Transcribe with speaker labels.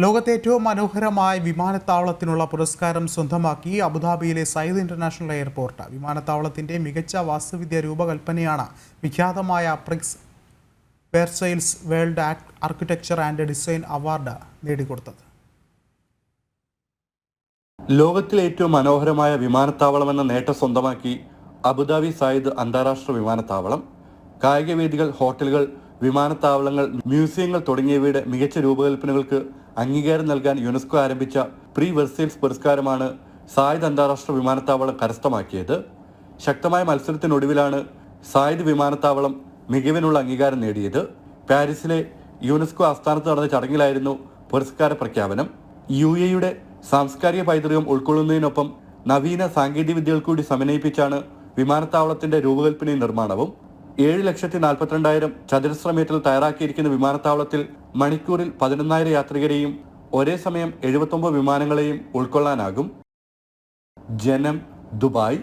Speaker 1: ലോകത്തെ ഏറ്റവും മനോഹരമായ വിമാനത്താവളത്തിനുള്ള പുരസ്കാരം സ്വന്തമാക്കി അബുദാബിയിലെ സയ്യിദ് ഇന്റർനാഷണൽ എയർപോർട്ട്. വിമാനത്താവളത്തിന്റെ മികച്ച വാസ്തുവിദ്യ രൂപകൽപ്പനയാണ് വിഖ്യാതമായ Prix Versailles World Architecture and Design Award നേടിക്കൊടുത്തത്.
Speaker 2: ലോകത്തിലെ ഏറ്റവും മനോഹരമായ വിമാനത്താവളം എന്ന നേട്ടം സ്വന്തമാക്കി അബുദാബി സയ്യിദ് അന്താരാഷ്ട്ര വിമാനത്താവളം. കായികവേദികൾ ഹോട്ടലുകൾ വിമാനത്താവളങ്ങൾ മ്യൂസിയങ്ങൾ തുടങ്ങിയവയുടെ മികച്ച രൂപകൽപ്പനകൾക്ക് അംഗീകാരം നൽകാൻ യുനെസ്കോ ആരംഭിച്ച പ്രീ വെർസൈൽസ് പുരസ്കാരമാണ് സായിദ് അന്താരാഷ്ട്ര വിമാനത്താവളം കരസ്ഥമാക്കിയത്. ശക്തമായ മത്സരത്തിനൊടുവിലാണ് സായിദ് വിമാനത്താവളം മികവിനുള്ള അംഗീകാരം നേടിയത്. പാരീസിലെ യുനെസ്കോ ആസ്ഥാനത്ത് നടന്ന ചടങ്ങിലായിരുന്നു പുരസ്കാര പ്രഖ്യാപനം. യു എയുടെ സാംസ്കാരിക പൈതൃകം ഉൾക്കൊള്ളുന്നതിനൊപ്പം നവീന സാങ്കേതിക വിദ്യകൾ കൂടി സമന്വയിപ്പിച്ചാണ് വിമാനത്താവളത്തിന്റെ രൂപകൽപ്പനയും നിർമ്മാണവും. ഏഴ് ലക്ഷത്തി നാൽപ്പത്തിരണ്ടായിരം ചതുരശ്ര മീറ്ററിൽ തയ്യാറാക്കിയിരിക്കുന്ന വിമാനത്താവളത്തിൽ മണിക്കൂറിൽ പതിനൊന്നായിരം യാത്രികരെയും ഒരേ സമയം എഴുപത്തൊമ്പത് വിമാനങ്ങളെയും ഉൾക്കൊള്ളാനാകും. ജനം ദുബായ്.